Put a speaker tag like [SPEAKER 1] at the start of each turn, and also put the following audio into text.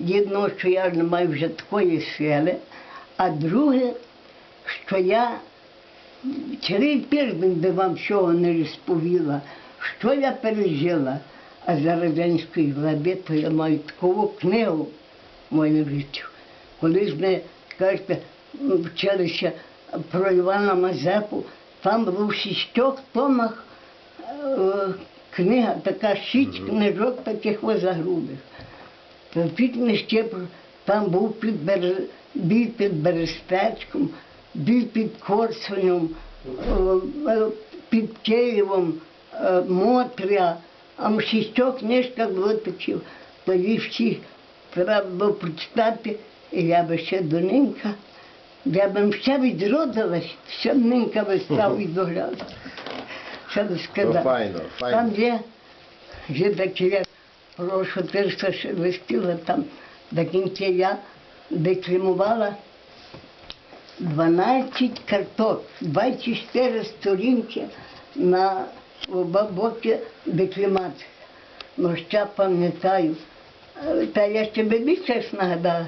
[SPEAKER 1] єдно, що я не маю вже такої сили, а друге, що я цілий тиждень би вам всього не розповіла, що я пережила. А за радянської влади, то я маю таку книгу в моєму житті. Коли ж ми, кажете, вчилися про Івана Мазепу, там було в шістьох томах е, книга, така шість книжок таких загрубих. То під там був під Бер... бій під Берестечком, бій під Корсунем, е, е, під Києвом, е, Мотря, а в шістьох книжках було такі, то всі треба було прочитати, і я би ще до нинка, я б ще відродилась, ще нинка вистав і догляд. Що би
[SPEAKER 2] Ну,
[SPEAKER 1] сказати.
[SPEAKER 2] файно,
[SPEAKER 1] Там є, є такі, як про що ти ж ще вистіла там, до кінця я декламувала 12 карток, 24 сторінки на оба боки декламації. Ну, ще пам'ятаю. Та я ще більше нагадала,